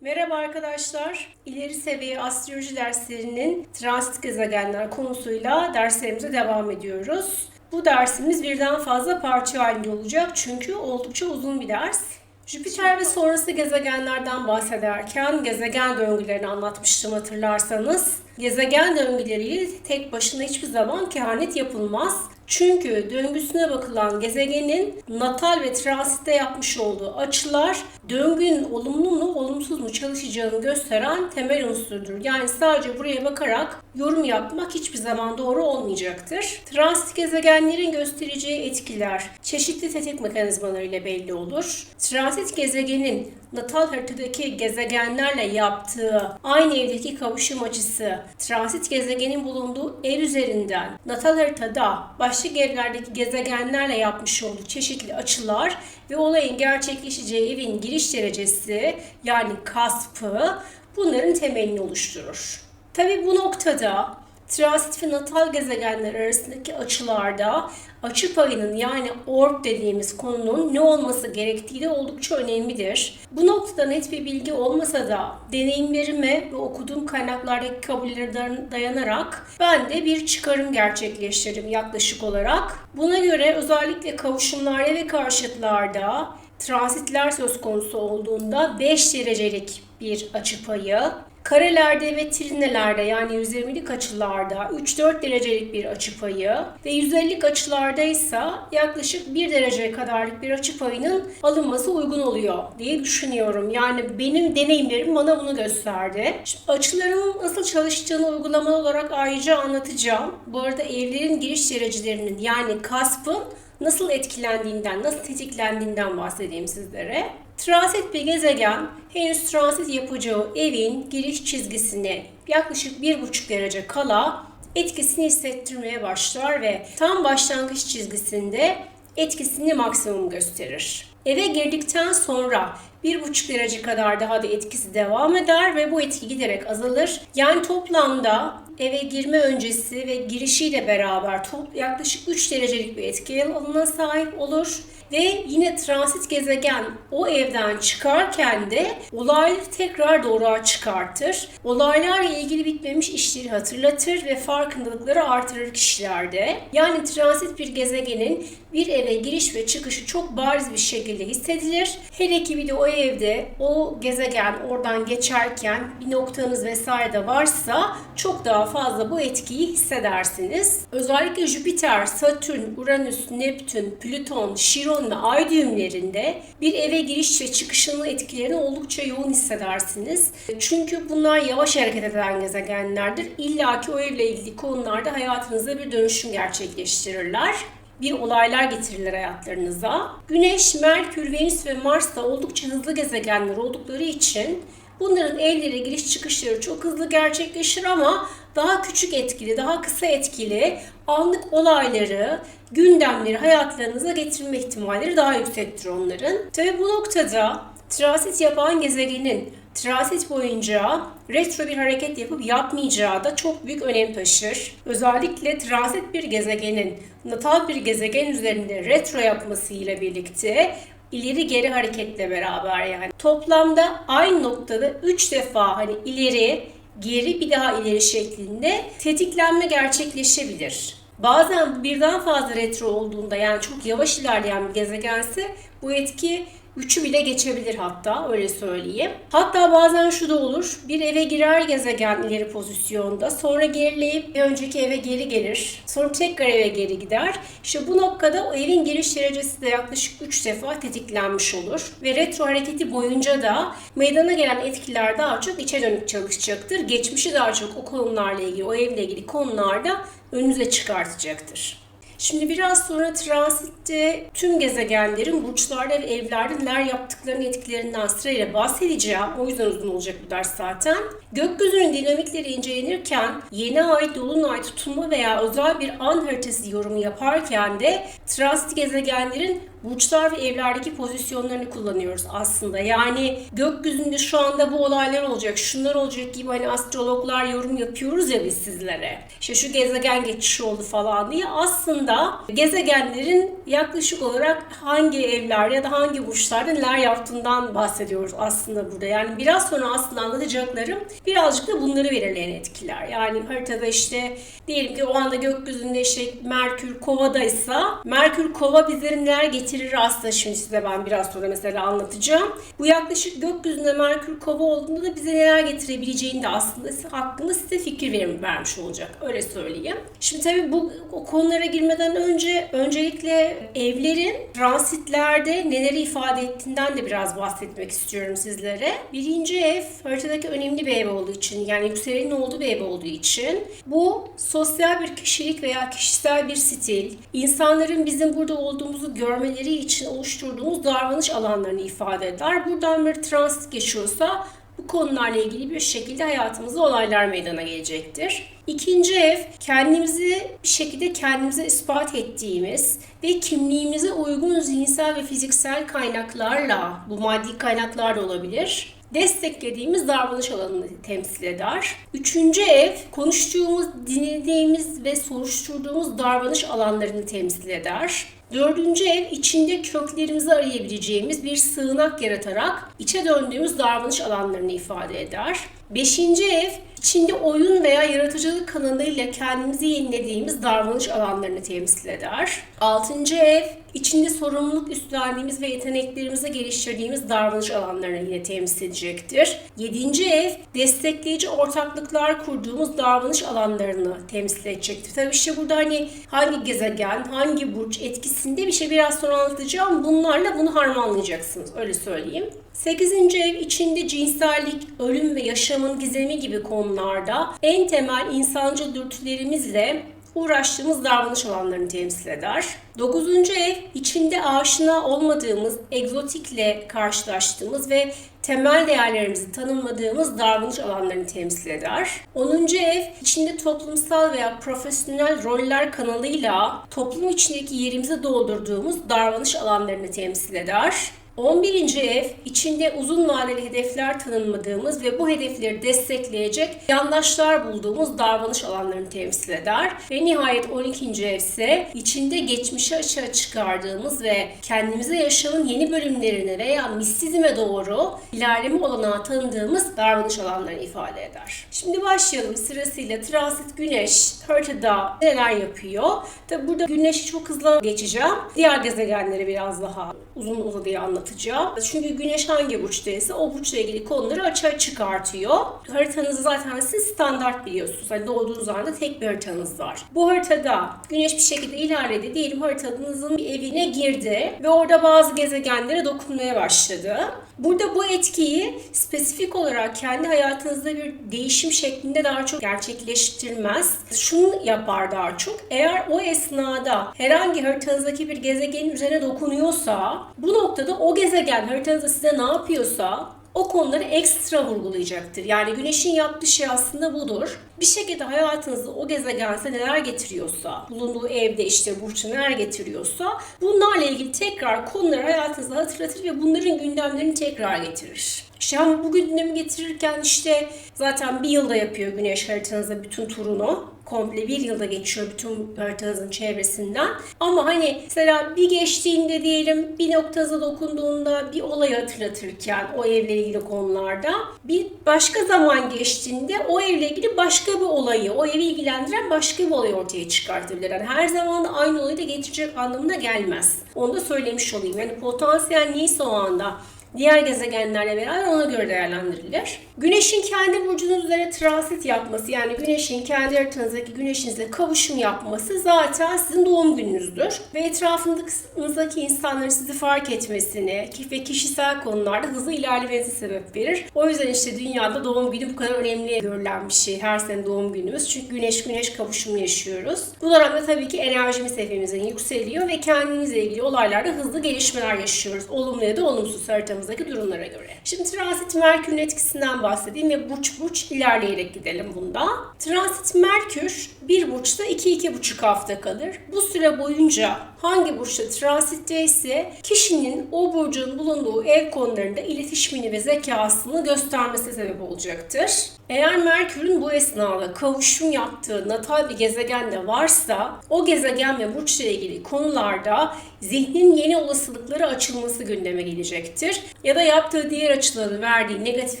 Merhaba arkadaşlar. İleri seviye astroloji derslerinin transit gezegenler konusuyla derslerimize devam ediyoruz. Bu dersimiz birden fazla parça halinde olacak çünkü oldukça uzun bir ders. Jüpiter ve sonrası gezegenlerden bahsederken gezegen döngülerini anlatmıştım hatırlarsanız. Gezegen döngüleriyle tek başına hiçbir zaman kehanet yapılmaz. Çünkü döngüsüne bakılan gezegenin natal ve transitte yapmış olduğu açılar döngünün olumlu mu olumsuz mu çalışacağını gösteren temel unsurdur. Yani sadece buraya bakarak yorum yapmak hiçbir zaman doğru olmayacaktır. Transit gezegenlerin göstereceği etkiler çeşitli tetik mekanizmalarıyla belli olur. Transit gezegenin natal haritadaki gezegenlerle yaptığı aynı evdeki kavuşum açısı transit gezegenin bulunduğu ev üzerinden natal haritada başka evlerdeki gezegenlerle yapmış olduğu çeşitli açılar ve olayın gerçekleşeceği evin giriş derecesi yani kaspı bunların temelini oluşturur. Tabi bu noktada transit ve natal gezegenler arasındaki açılarda açı payının yani orb dediğimiz konunun ne olması gerektiği de oldukça önemlidir. Bu noktada net bir bilgi olmasa da deneyimlerime ve okuduğum kaynaklardaki kabullere dayanarak ben de bir çıkarım gerçekleştirdim yaklaşık olarak. Buna göre özellikle kavuşumlarda ve karşıtlarda transitler söz konusu olduğunda 5 derecelik bir açı payı, Karelerde ve trinelerde yani 120'lik açılarda 3-4 derecelik bir açı payı ve 150'lik açılarda ise yaklaşık 1 derece kadarlık bir açı payının alınması uygun oluyor diye düşünüyorum. Yani benim deneyimlerim bana bunu gösterdi. Şimdi açıların nasıl çalıştığını uygulamalı olarak ayrıca anlatacağım. Bu arada evlerin giriş derecelerinin yani kaspın nasıl etkilendiğinden, nasıl tetiklendiğinden bahsedeyim sizlere. Transit bir gezegen henüz transit yapacağı evin giriş çizgisine yaklaşık 1,5 derece kala etkisini hissettirmeye başlar ve tam başlangıç çizgisinde etkisini maksimum gösterir. Eve girdikten sonra 1,5 derece kadar daha da etkisi devam eder ve bu etki giderek azalır. Yani toplamda eve girme öncesi ve girişiyle beraber top, yaklaşık 3 derecelik bir etki alanına sahip olur. Ve yine transit gezegen o evden çıkarken de olayları tekrar doğruğa çıkartır. Olaylarla ilgili bitmemiş işleri hatırlatır ve farkındalıkları artırır kişilerde. Yani transit bir gezegenin bir eve giriş ve çıkışı çok bariz bir şekilde hissedilir. Hele ki bir de o evde o gezegen oradan geçerken bir noktanız vesaire de varsa çok daha fazla bu etkiyi hissedersiniz. Özellikle Jüpiter, Satürn, Uranüs, Neptün, Plüton, Şiron ve Ay düğümlerinde bir eve giriş ve çıkışının etkilerini oldukça yoğun hissedersiniz. Çünkü bunlar yavaş hareket eden gezegenlerdir. İlla ki o evle ilgili konularda hayatınızda bir dönüşüm gerçekleştirirler bir olaylar getirirler hayatlarınıza. Güneş, Merkür, Venüs ve Mars da oldukça hızlı gezegenler oldukları için bunların evlere giriş çıkışları çok hızlı gerçekleşir ama daha küçük etkili, daha kısa etkili anlık olayları, gündemleri hayatlarınıza getirme ihtimalleri daha yüksektir onların. Tabi bu noktada transit yapan gezegenin transit boyunca retro bir hareket yapıp yapmayacağı da çok büyük önem taşır. Özellikle transit bir gezegenin natal bir gezegen üzerinde retro yapmasıyla birlikte ileri geri hareketle beraber yani toplamda aynı noktada 3 defa hani ileri geri bir daha ileri şeklinde tetiklenme gerçekleşebilir. Bazen birden fazla retro olduğunda yani çok yavaş ilerleyen bir gezegense bu etki 3'ü bile geçebilir hatta öyle söyleyeyim. Hatta bazen şu da olur. Bir eve girer gezegen ileri pozisyonda. Sonra gerileyip bir önceki eve geri gelir. Sonra tekrar eve geri gider. İşte bu noktada o evin giriş derecesi de yaklaşık 3 defa tetiklenmiş olur. Ve retro hareketi boyunca da meydana gelen etkiler daha çok içe dönük çalışacaktır. Geçmişi daha çok o konularla ilgili, o evle ilgili konularda önünüze çıkartacaktır. Şimdi biraz sonra transitte tüm gezegenlerin burçlarda ve evlerde neler yaptıklarının etkilerinden sırayla bahsedeceğim. O yüzden uzun olacak bu ders zaten. Gökyüzünün dinamikleri incelenirken yeni ay, dolunay, tutulma veya özel bir an haritası yorumu yaparken de transit gezegenlerin burçlar ve evlerdeki pozisyonlarını kullanıyoruz aslında. Yani gökyüzünde şu anda bu olaylar olacak, şunlar olacak gibi hani astrologlar yorum yapıyoruz ya biz sizlere. İşte şu gezegen geçişi oldu falan diye. Aslında gezegenlerin yaklaşık olarak hangi evler ya da hangi burçlarda neler yaptığından bahsediyoruz aslında burada. Yani biraz sonra aslında anlatacaklarım birazcık da bunları belirleyen etkiler. Yani haritada işte diyelim ki o anda gökyüzünde işte Merkür Kova'daysa Merkür Kova bizlere neler getirir aslında şimdi size ben biraz sonra mesela anlatacağım. Bu yaklaşık gökyüzünde Merkür Kova olduğunda da bize neler getirebileceğini de aslında hakkında size fikir verim, vermiş olacak. Öyle söyleyeyim. Şimdi tabii bu o konulara girmeden önce öncelikle evlerin transitlerde neleri ifade ettiğinden de biraz bahsetmek istiyorum sizlere. Birinci ev haritadaki önemli bir ev olduğu için yani yükselenin olduğu bir ev olduğu için bu sosyal bir kişilik veya kişisel bir stil, insanların bizim burada olduğumuzu görmeleri için oluşturduğumuz davranış alanlarını ifade eder. Buradan bir transit geçiyorsa bu konularla ilgili bir şekilde hayatımızda olaylar meydana gelecektir. İkinci ev kendimizi bir şekilde kendimize ispat ettiğimiz ve kimliğimize uygun zihinsel ve fiziksel kaynaklarla, bu maddi kaynaklar da olabilir, desteklediğimiz davranış alanını temsil eder. Üçüncü ev konuştuğumuz, dinlediğimiz ve soruşturduğumuz davranış alanlarını temsil eder. Dördüncü ev içinde köklerimizi arayabileceğimiz bir sığınak yaratarak içe döndüğümüz davranış alanlarını ifade eder. Beşinci ev içinde oyun veya yaratıcılık kanalıyla kendimizi yenilediğimiz davranış alanlarını temsil eder. Altıncı ev içinde sorumluluk üstlendiğimiz ve yeteneklerimizi geliştirdiğimiz davranış alanlarını yine temsil edecektir. Yedinci ev destekleyici ortaklıklar kurduğumuz davranış alanlarını temsil edecektir. Tabii işte burada hani hangi gezegen, hangi burç etkisinde bir şey biraz sonra anlatacağım. Bunlarla bunu harmanlayacaksınız öyle söyleyeyim. 8. ev içinde cinsellik, ölüm ve yaşamın gizemi gibi konularda en temel insancıl dürtülerimizle uğraştığımız davranış alanlarını temsil eder. 9. ev içinde aşina olmadığımız, egzotikle karşılaştığımız ve temel değerlerimizi tanımladığımız davranış alanlarını temsil eder. 10. ev içinde toplumsal veya profesyonel roller kanalıyla toplum içindeki yerimizi doldurduğumuz davranış alanlarını temsil eder. 11. ev içinde uzun vadeli hedefler tanımladığımız ve bu hedefleri destekleyecek yandaşlar bulduğumuz davranış alanlarını temsil eder. Ve nihayet 12. ev ise içinde geçmişe açığa çıkardığımız ve kendimize yaşamın yeni bölümlerine veya mistizme doğru ilerleme olanağı tanıdığımız davranış alanlarını ifade eder. Şimdi başlayalım sırasıyla transit güneş haritada neler yapıyor? Tabi burada güneşi çok hızlı geçeceğim. Diğer gezegenleri biraz daha uzun uzadıya anlatacağım anlatacağım. Çünkü güneş hangi burçtaysa o burçla ilgili konuları açığa çıkartıyor. Haritanızı zaten siz standart biliyorsunuz. Hani doğduğunuz anda tek bir haritanız var. Bu haritada güneş bir şekilde ilerledi. Diyelim haritanızın bir evine girdi ve orada bazı gezegenlere dokunmaya başladı. Burada bu etkiyi spesifik olarak kendi hayatınızda bir değişim şeklinde daha çok gerçekleştirmez. Şunu yapar daha çok. Eğer o esnada herhangi haritanızdaki bir gezegenin üzerine dokunuyorsa bu noktada o gezegen haritanızda size ne yapıyorsa o konuları ekstra vurgulayacaktır. Yani güneşin yaptığı şey aslında budur. Bir şekilde hayatınızda o gezegen size neler getiriyorsa, bulunduğu evde işte burçta neler getiriyorsa bunlarla ilgili tekrar konuları hayatınızda hatırlatır ve bunların gündemlerini tekrar getirir. İşte ama bu gündemi getirirken işte zaten bir yılda yapıyor güneş haritanızda bütün turunu komple bir yılda geçiyor bütün haritanızın çevresinden. Ama hani mesela bir geçtiğinde diyelim bir noktanıza dokunduğunda bir olayı hatırlatırken o evle ilgili konularda bir başka zaman geçtiğinde o evle ilgili başka bir olayı, o evi ilgilendiren başka bir olay ortaya çıkartabilir. Yani her zaman da aynı olayı da getirecek anlamına gelmez. Onu da söylemiş olayım. Yani potansiyel neyse o anda diğer gezegenlerle beraber ona göre değerlendirilir. Güneşin kendi burcunuz üzerine transit yapması yani güneşin kendi haritanızdaki güneşinizle kavuşum yapması zaten sizin doğum gününüzdür. Ve etrafınızdaki insanların sizi fark etmesini ve kişisel konularda hızlı ilerlemenize sebep verir. O yüzden işte dünyada doğum günü bu kadar önemli görülen bir şey. Her sene doğum günümüz. Çünkü güneş güneş kavuşumu yaşıyoruz. Bu dönemde tabii ki enerjimiz hepimizin yükseliyor ve kendimizle ilgili olaylarda hızlı gelişmeler yaşıyoruz. Olumlu ya da olumsuz haritamız haritamızdaki durumlara göre. Şimdi transit Merkür'ün etkisinden bahsedeyim ve burç burç ilerleyerek gidelim bunda. Transit Merkür bir burçta 2-2,5 hafta kalır. Bu süre boyunca hangi burçta transitte ise kişinin o burcun bulunduğu ev konularında iletişimini ve zekasını göstermesi sebep olacaktır. Eğer Merkür'ün bu esnada kavuşum yaptığı natal bir gezegen de varsa o gezegen ve burçla ilgili konularda zihnin yeni olasılıkları açılması gündeme gelecektir. Ya da yaptığı diğer açıların verdiği negatif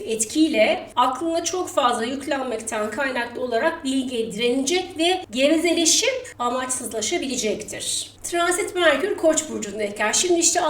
etkiyle aklına çok fazla yüklenmekten kaynaklı olarak bilgiye direnecek ve gevezeleşip amaçsızlaşabilecektir. Transit Merkür Koç burcundayken şimdi işte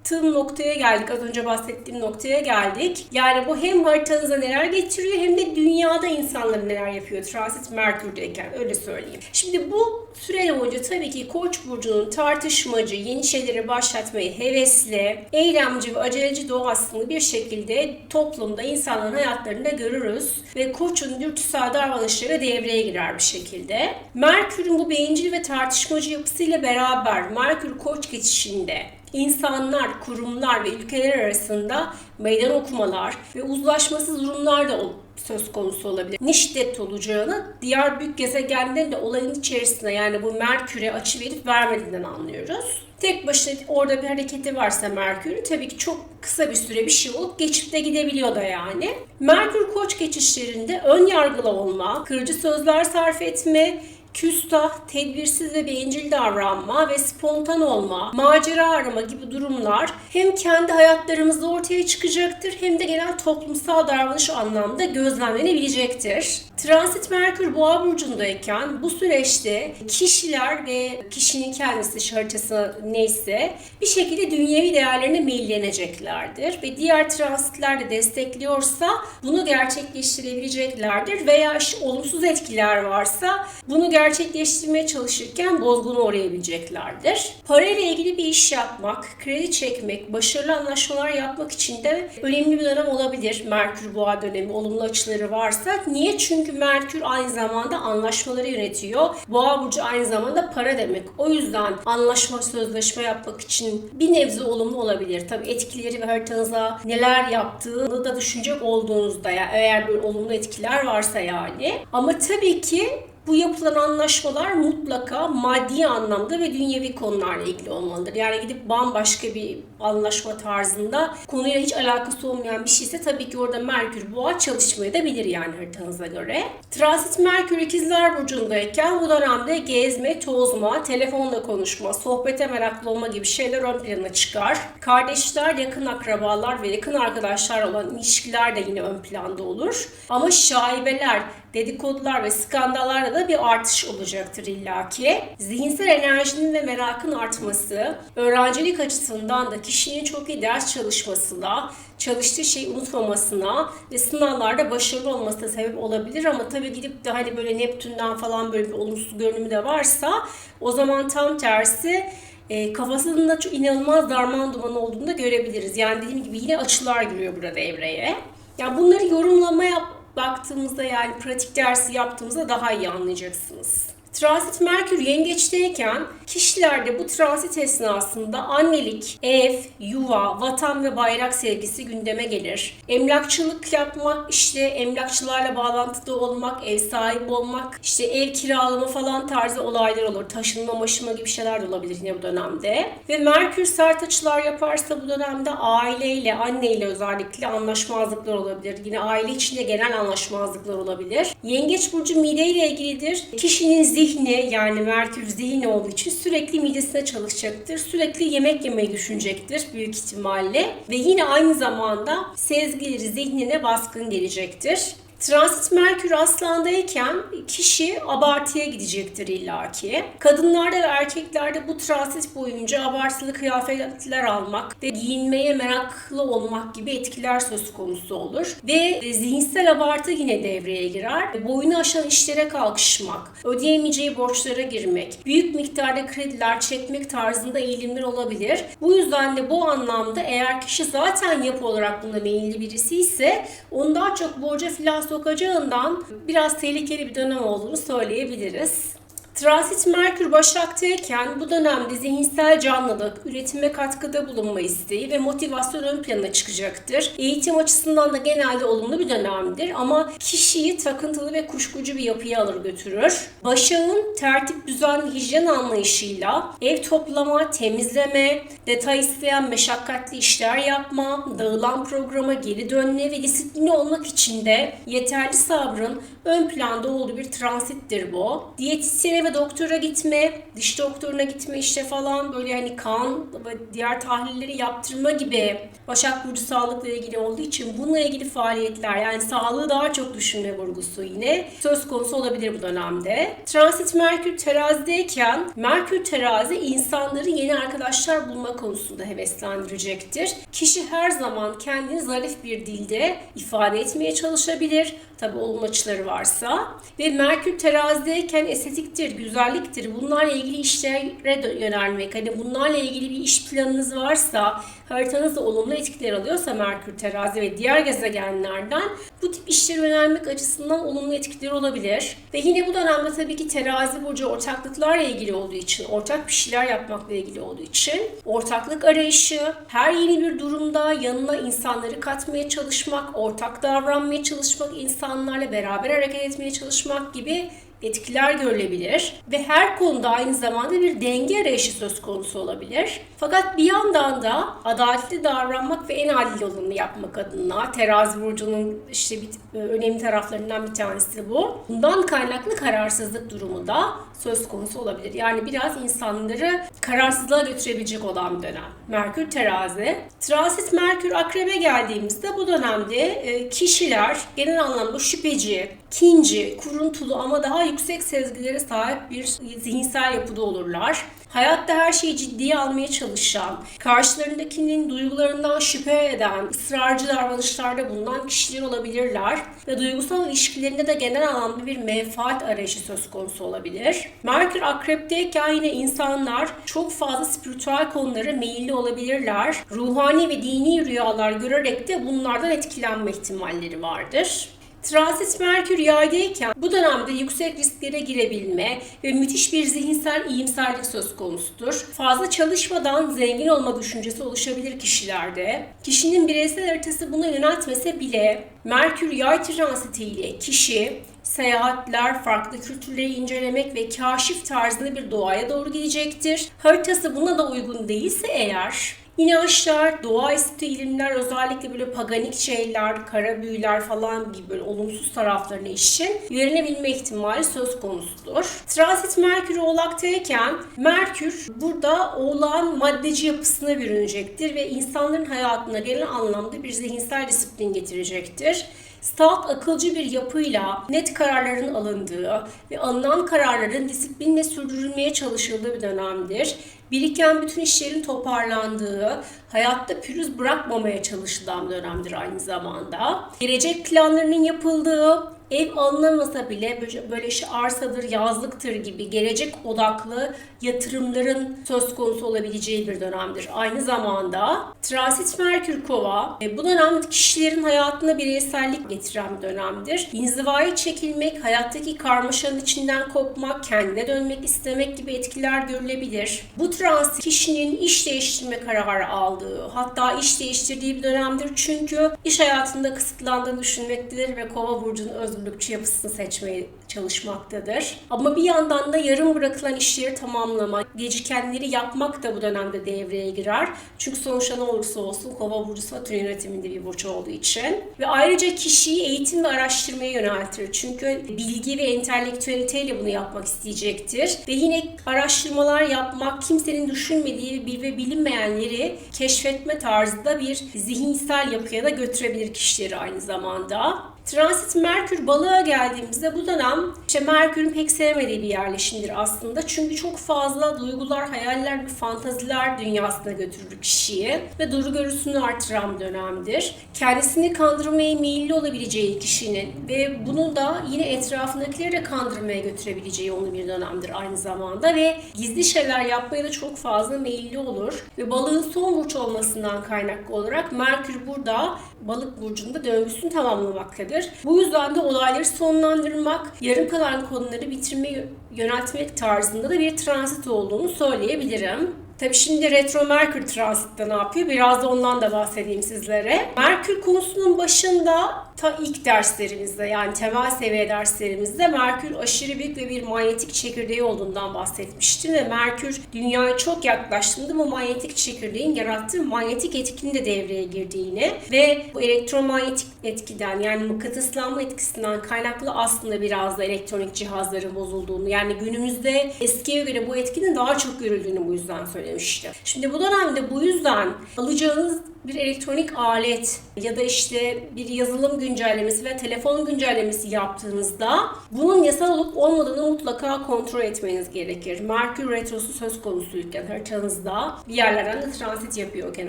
anlattığım noktaya geldik. Az önce bahsettiğim noktaya geldik. Yani bu hem haritanıza neler getiriyor hem de dünyada insanlar neler yapıyor Transit Merkür'deyken öyle söyleyeyim. Şimdi bu süre boyunca tabii ki Koç burcunun tartışmacı, yeni şeyleri başlatmayı hevesli, eylemci ve aceleci doğasını bir şekilde toplumda insanların hayatlarında görürüz ve Koç'un dürtüsel davranışları devreye girer bir şekilde. Merkür'ün bu beyincil ve tartışmacı yapısıyla beraber Merkür Koç geçişinde insanlar, kurumlar ve ülkeler arasında meydan okumalar ve uzlaşmasız durumlar da söz konusu olabilir. Ne şiddet olacağını diğer büyük gezegenlerin de olayın içerisinde yani bu Merkür'e açı verip vermediğinden anlıyoruz. Tek başına orada bir hareketi varsa Merkür'ün tabii ki çok kısa bir süre bir şey olup geçip de gidebiliyor da yani. Merkür koç geçişlerinde ön yargılı olma, kırıcı sözler sarf etme, küstah, tedbirsiz ve bencil davranma ve spontan olma, macera arama gibi durumlar hem kendi hayatlarımızda ortaya çıkacaktır hem de genel toplumsal davranış anlamda gözlemlenebilecektir. Transit Merkür Boğa burcundayken bu süreçte kişiler ve kişinin kendisi haritası neyse bir şekilde dünyevi değerlerine meyilleneceklerdir ve diğer transitler de destekliyorsa bunu gerçekleştirebileceklerdir veya olumsuz etkiler varsa bunu gerçekleştirmeye çalışırken bozgunu uğrayabileceklerdir. Parayla ilgili bir iş yapmak, kredi çekmek, başarılı anlaşmalar yapmak için de önemli bir dönem olabilir. Merkür Boğa dönemi olumlu açıları varsa. Niye? Çünkü Merkür aynı zamanda anlaşmaları yönetiyor. Boğa burcu aynı zamanda para demek. O yüzden anlaşma, sözleşme yapmak için bir nebze olumlu olabilir. Tabii etkileri ve haritanıza neler yaptığını da düşünecek olduğunuzda ya eğer böyle olumlu etkiler varsa yani. Ama tabii ki bu yapılan anlaşmalar mutlaka maddi anlamda ve dünyevi konularla ilgili olmalıdır. Yani gidip bambaşka bir anlaşma tarzında konuyla hiç alakası olmayan bir şeyse tabii ki orada Merkür boğa çalışmayı da bilir yani haritanıza göre. Transit Merkür ikizler burcundayken bu dönemde gezme, tozma, telefonla konuşma, sohbete meraklı olma gibi şeyler ön plana çıkar. Kardeşler, yakın akrabalar ve yakın arkadaşlar olan ilişkiler de yine ön planda olur. Ama şaibeler, dedikodular ve skandallarda da bir artış olacaktır illaki. Zihinsel enerjinin ve merakın artması, öğrencilik açısından da kişinin çok iyi ders çalışmasına, çalıştığı şeyi unutmamasına ve sınavlarda başarılı olmasına sebep olabilir ama tabii gidip de hani böyle Neptün'den falan böyle bir olumsuz görünümü de varsa o zaman tam tersi e, kafasının da çok inanılmaz darman duman olduğunu da görebiliriz. Yani dediğim gibi yine açılar giriyor burada devreye. Yani bunları yorumlamaya baktığımızda yani pratik dersi yaptığımızda daha iyi anlayacaksınız. Transit Merkür yengeçteyken kişilerde bu transit esnasında annelik, ev, yuva, vatan ve bayrak sevgisi gündeme gelir. Emlakçılık yapmak, işte emlakçılarla bağlantıda olmak, ev sahibi olmak, işte ev kiralama falan tarzı olaylar olur. Taşınma, maşıma gibi şeyler de olabilir yine bu dönemde. Ve Merkür sert açılar yaparsa bu dönemde aileyle, anneyle özellikle anlaşmazlıklar olabilir. Yine aile içinde genel anlaşmazlıklar olabilir. Yengeç burcu mideyle ilgilidir. Kişinin zihni yani Merkür zihni olduğu için sürekli midesine çalışacaktır. Sürekli yemek yemeyi düşünecektir büyük ihtimalle. Ve yine aynı zamanda sezgileri zihnine baskın gelecektir. Transit Merkür Aslan'dayken kişi abartıya gidecektir illaki. Kadınlarda ve erkeklerde bu transit boyunca abartılı kıyafetler almak ve giyinmeye meraklı olmak gibi etkiler söz konusu olur. Ve zihinsel abartı yine devreye girer. Boyunu aşan işlere kalkışmak, ödeyemeyeceği borçlara girmek, büyük miktarda krediler çekmek tarzında eğilimler olabilir. Bu yüzden de bu anlamda eğer kişi zaten yapı olarak buna meyilli birisi ise onu daha çok borca filan sokacağından biraz tehlikeli bir dönem olduğunu söyleyebiliriz. Transit Merkür Başak'tayken bu dönemde zihinsel canlılık, üretime katkıda bulunma isteği ve motivasyon ön plana çıkacaktır. Eğitim açısından da genelde olumlu bir dönemdir ama kişiyi takıntılı ve kuşkucu bir yapıya alır götürür. Başak'ın tertip, düzen, hijyen anlayışıyla ev toplama, temizleme, detay isteyen meşakkatli işler yapma, dağılan programa geri dönme ve disiplinli olmak için de yeterli sabrın ön planda olduğu bir transittir bu. Diyetisyene ve doktora gitme, diş doktoruna gitme işte falan böyle hani kan ve diğer tahlilleri yaptırma gibi Başak Burcu sağlıkla ilgili olduğu için bununla ilgili faaliyetler yani sağlığı daha çok düşünme vurgusu yine söz konusu olabilir bu dönemde. Transit Merkür terazideyken Merkür terazi insanları yeni arkadaşlar bulma konusunda heveslendirecektir. Kişi her zaman kendini zarif bir dilde ifade etmeye çalışabilir. Tabi olumlu açıları varsa. Ve Merkür terazideyken estetiktir, güzelliktir. Bunlarla ilgili işlere yönelmek. Hani bunlarla ilgili bir iş planınız varsa haritanızda olumlu etkiler alıyorsa Merkür terazi ve diğer gezegenlerden bu tip işlere yönelmek açısından olumlu etkiler olabilir. Ve yine bu dönemde tabii ki terazi burcu ortaklıklarla ilgili olduğu için, ortak bir şeyler yapmakla ilgili olduğu için ortaklık arayışı, her yeni bir durumda yanına insanları katmaya çalışmak, ortak davranmaya çalışmak, insanlarla beraber hareket etmeye çalışmak gibi etkiler görülebilir ve her konuda aynı zamanda bir denge arayışı söz konusu olabilir. Fakat bir yandan da adaletli davranmak ve en adil olanı yapmak adına terazi burcunun işte bir, e, önemli taraflarından bir tanesi bu. Bundan kaynaklı kararsızlık durumu da söz konusu olabilir. Yani biraz insanları kararsızlığa götürebilecek olan bir dönem. Merkür terazi. Transit Merkür akrebe geldiğimizde bu dönemde e, kişiler genel anlamda şüpheci, kinci, kuruntulu ama daha yüksek sezgilere sahip bir zihinsel yapıda olurlar. Hayatta her şeyi ciddiye almaya çalışan, karşılarındakinin duygularından şüphe eden, ısrarcı davranışlarda bulunan kişiler olabilirler ve duygusal ilişkilerinde de genel anlamda bir menfaat arayışı söz konusu olabilir. Merkür akrepteyken yine insanlar çok fazla spiritüel konulara meyilli olabilirler. Ruhani ve dini rüyalar görerek de bunlardan etkilenme ihtimalleri vardır. Transit Merkür yaydayken bu dönemde yüksek risklere girebilme ve müthiş bir zihinsel iyimserlik söz konusudur. Fazla çalışmadan zengin olma düşüncesi oluşabilir kişilerde. Kişinin bireysel haritası buna yöneltmese bile Merkür yay transiti ile kişi seyahatler, farklı kültürleri incelemek ve kaşif tarzında bir doğaya doğru gidecektir. Haritası buna da uygun değilse eğer İnançlar, doğaüstü ilimler, özellikle böyle paganik şeyler, kara büyüler falan gibi böyle olumsuz taraflarına için yönelebilme ihtimali söz konusudur. Transit Merkür Oğlak'tayken Merkür burada Oğlak'ın maddeci yapısına bürünecektir ve insanların hayatına gelen anlamda bir zihinsel disiplin getirecektir. Salt akılcı bir yapıyla net kararların alındığı ve alınan kararların disiplinle sürdürülmeye çalışıldığı bir dönemdir. Biriken bütün işlerin toparlandığı, hayatta pürüz bırakmamaya çalışılan dönemdir aynı zamanda. Gelecek planlarının yapıldığı, ev alınamasa bile böyle işte arsadır, yazlıktır gibi gelecek odaklı yatırımların söz konusu olabileceği bir dönemdir. Aynı zamanda transit Merkür Kova e, bu dönem kişilerin hayatına bireysellik getiren bir dönemdir. İnzivaya çekilmek, hayattaki karmaşanın içinden kopmak, kendine dönmek istemek gibi etkiler görülebilir. Bu transit kişinin iş değiştirme kararı aldığı, hatta iş değiştirdiği bir dönemdir. Çünkü iş hayatında kısıtlandığını düşünmektedir ve Kova burcunun özgürlükçü yapısını seçmeye çalışmaktadır. Ama bir yandan da yarım bırakılan işleri tamamlamak, gecikenleri yapmak da bu dönemde devreye girer. Çünkü sonuçta ne olursa olsun Kova burcu Satürn yönetiminde bir burç olduğu için. Ve ayrıca kişiyi eğitim ve araştırmaya yöneltir. Çünkü bilgi ve entelektüeliteyle bunu yapmak isteyecektir. Ve yine araştırmalar yapmak, kimsenin düşünmediği ve bilinmeyenleri keşfetme tarzında bir zihinsel yapıya da götürebilir kişileri aynı zamanda. Transit Merkür balığa geldiğimizde bu dönem işte Merkür'ün pek sevmediği bir yerleşimdir aslında. Çünkü çok fazla duygular, hayaller ve fantaziler dünyasına götürür kişiyi ve duru görüsünü artıran bir dönemdir. Kendisini kandırmaya meyilli olabileceği kişinin ve bunu da yine etrafındakileri de kandırmaya götürebileceği onun bir dönemdir aynı zamanda ve gizli şeyler yapmaya da çok fazla meyilli olur. Ve balığın son burç olmasından kaynaklı olarak Merkür burada balık burcunda döngüsünü tamamlamaktadır olacaktır. Bu yüzden de olayları sonlandırmak, yarım kalan konuları bitirmeye yöneltmek tarzında da bir transit olduğunu söyleyebilirim. Tabii şimdi retro Merkür transitte ne yapıyor? Biraz da ondan da bahsedeyim sizlere. Merkür konusunun başında ta ilk derslerimizde yani temel seviye derslerimizde Merkür aşırı büyük ve bir manyetik çekirdeği olduğundan bahsetmiştim ve Merkür dünyaya çok yaklaştığında bu manyetik çekirdeğin yarattığı manyetik etkinin de devreye girdiğini ve bu elektromanyetik etkiden yani mıknatıslanma etkisinden kaynaklı aslında biraz da elektronik cihazların bozulduğunu yani günümüzde eskiye göre bu etkinin daha çok görüldüğünü bu yüzden söylemiştim. Şimdi bu dönemde bu yüzden alacağınız bir elektronik alet ya da işte bir yazılım güncellemesi ve telefon güncellemesi yaptığınızda bunun yasal olup olmadığını mutlaka kontrol etmeniz gerekir. Merkür Retrosu söz konusuyken haritanızda bir yerlerden de transit yapıyorken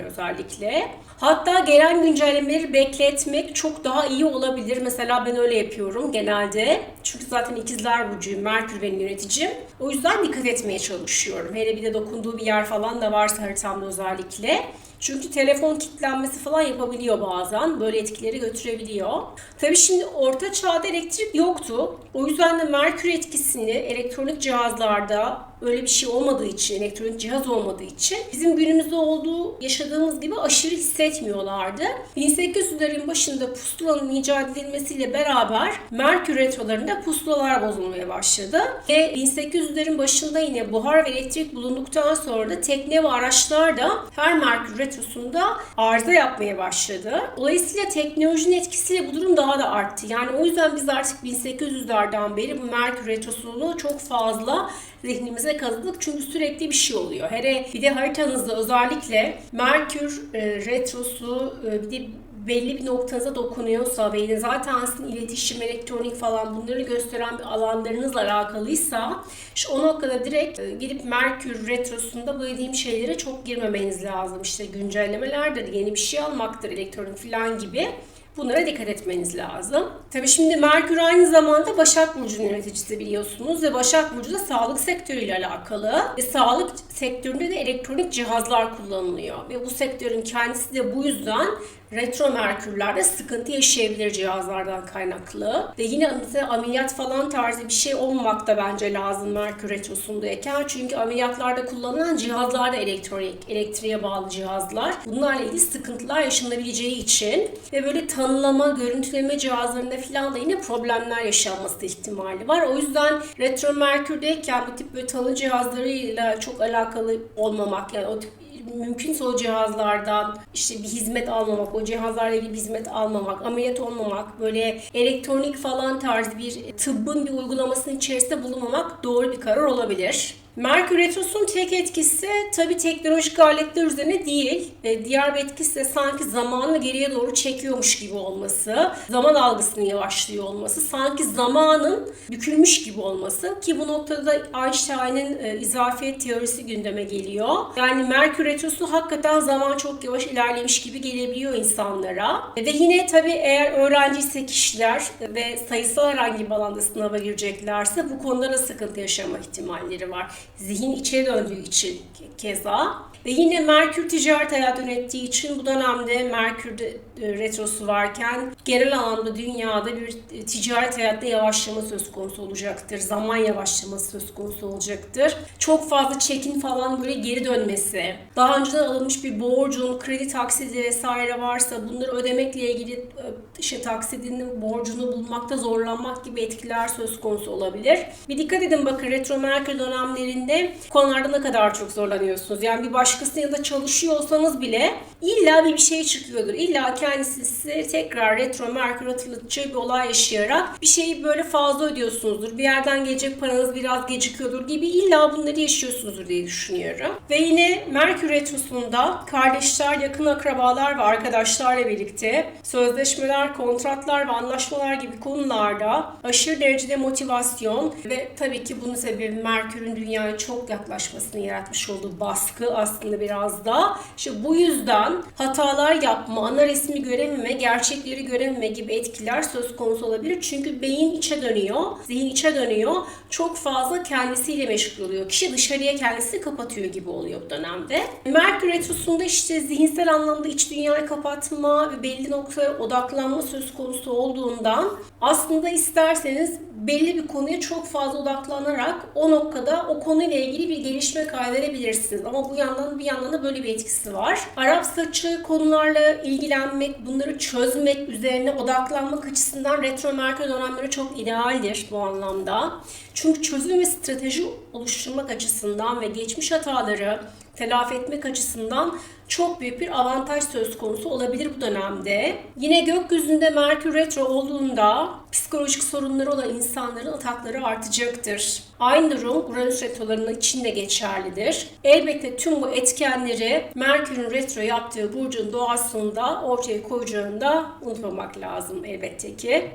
özellikle. Hatta gelen güncellemeleri bekletmek çok daha iyi olabilir. Mesela ben öyle yapıyorum genelde. Çünkü zaten ikizler burcuyum, Merkür benim yöneticim. O yüzden dikkat etmeye çalışıyorum. Hele bir de dokunduğu bir yer falan da varsa haritamda özellikle. Çünkü telefon kilitlenmesi falan yapabiliyor bazen. Böyle etkileri götürebiliyor. Tabii şimdi orta çağda elektrik yoktu. O yüzden de Merkür etkisini elektronik cihazlarda öyle bir şey olmadığı için, elektronik cihaz olmadığı için bizim günümüzde olduğu, yaşadığımız gibi aşırı hissetmiyorlardı. 1800'lerin başında pusulanın icat edilmesiyle beraber Merkür retrolarında pusulalar bozulmaya başladı. Ve 1800'lerin başında yine buhar ve elektrik bulunduktan sonra da tekne ve araçlar da her Merkür retrosunda arıza yapmaya başladı. Dolayısıyla teknolojinin etkisiyle bu durum daha da arttı. Yani o yüzden biz artık 1800'lerden beri bu Merkür retrosunu çok fazla zihnimize kazıdık. Çünkü sürekli bir şey oluyor. Hele bir de haritanızda özellikle Merkür e, retrosu e, bir de belli bir noktanıza dokunuyorsa ve zaten sizin iletişim, elektronik falan bunları gösteren bir alanlarınızla alakalıysa işte o noktada direkt e, gidip Merkür Retrosu'nda bu dediğim şeylere çok girmemeniz lazım. İşte güncellemelerdir, yeni bir şey almaktır, elektronik falan gibi. Bunlara dikkat etmeniz lazım. Tabii şimdi Merkür aynı zamanda Başak Burcu'nun yöneticisi biliyorsunuz ve Başak Burcu da sağlık sektörüyle alakalı. Ve sağlık sektöründe de elektronik cihazlar kullanılıyor. Ve bu sektörün kendisi de bu yüzden retro merkürlerde sıkıntı yaşayabilir cihazlardan kaynaklı. Ve yine ameliyat falan tarzı bir şey olmamak da bence lazım merkür retrosundayken. Çünkü ameliyatlarda kullanılan cihazlar da elektronik, elektriğe bağlı cihazlar. Bunlarla ilgili sıkıntılar yaşanabileceği için ve böyle tanılama, görüntüleme cihazlarında falan da yine problemler yaşanması ihtimali var. O yüzden retro merkürdeyken bu tip böyle tanı cihazlarıyla çok alakalı olmamak yani o tip mümkünse o cihazlardan işte bir hizmet almamak, o cihazlarla ilgili bir hizmet almamak, ameliyat olmamak, böyle elektronik falan tarz bir tıbbın bir uygulamasının içerisinde bulunmamak doğru bir karar olabilir. Merkür Retrosu'nun tek etkisi tabii teknolojik aletler üzerine değil. E, diğer bir etkisi de sanki zamanı geriye doğru çekiyormuş gibi olması, zaman algısının yavaşlıyor olması, sanki zamanın bükülmüş gibi olması ki bu noktada da Einstein'ın e, izafiyet teorisi gündeme geliyor. Yani Merkür Retrosu hakikaten zaman çok yavaş ilerlemiş gibi gelebiliyor insanlara. Ve yine tabii eğer öğrenciyse kişiler ve sayısal herhangi bir alanda sınava gireceklerse bu konuda da sıkıntı yaşama ihtimalleri var zihin içe döndüğü için keza. Ve yine Merkür ticaret hayat yönettiği için bu dönemde Merkür e, retrosu varken genel anlamda dünyada bir ticaret hayatta yavaşlama söz konusu olacaktır. Zaman yavaşlaması söz konusu olacaktır. Çok fazla çekin falan böyle geri dönmesi. Daha önceden alınmış bir borcun, kredi taksidi vesaire varsa bunları ödemekle ilgili e, işte taksidinin borcunu bulmakta zorlanmak gibi etkiler söz konusu olabilir. Bir dikkat edin bakın retro Merkür dönemlerinde konularda ne kadar çok zorlanıyorsunuz. Yani bir başkasının yanında çalışıyor olsanız bile illa bir şey çıkıyordur. İlla kendisi size tekrar retro Merkür hatırlatıcı bir olay yaşayarak bir şeyi böyle fazla ödüyorsunuzdur. Bir yerden gelecek paranız biraz gecikiyordur gibi illa bunları yaşıyorsunuzdur diye düşünüyorum. Ve yine Merkür retrosunda kardeşler, yakın akrabalar ve arkadaşlarla birlikte sözleşmeler, kontratlar ve anlaşmalar gibi konularda aşırı derecede motivasyon ve tabii ki bunun sebebi Merkür'ün dünyaya çok yaklaşmasını yaratmış olduğu baskı aslında biraz da. İşte bu yüzden hatalar yapma, ana resmi görememe, gerçekleri görememe gibi etkiler söz konusu olabilir. Çünkü beyin içe dönüyor, zihin içe dönüyor. Çok fazla kendisiyle meşgul oluyor. Kişi dışarıya kendisini kapatıyor gibi oluyor bu dönemde. Merkür Retrosu'nda işte zihinsel anlamda iç dünyayı kapatma ve belli noktaya odaklanma söz konusu olduğundan aslında isterseniz belli bir konuya çok fazla odaklanarak o noktada o konuyla ilgili bir gelişme kaydedebilirsiniz. Ama bu yandan bir yandan da böyle bir etkisi var. Arap saçı konularla ilgilenmek, bunları çözmek, üzerine odaklanmak açısından retro merkür dönemleri çok idealdir bu anlamda. Çünkü çözüm ve strateji oluşturmak açısından ve geçmiş hataları telafi etmek açısından çok büyük bir avantaj söz konusu olabilir bu dönemde. Yine gökyüzünde Merkür Retro olduğunda psikolojik sorunları olan insanların atakları artacaktır. Aynı durum Uranüs retrolarının içinde geçerlidir. Elbette tüm bu etkenleri Merkür'ün retro yaptığı burcun doğasında ortaya koyacağını da unutmamak lazım elbette ki.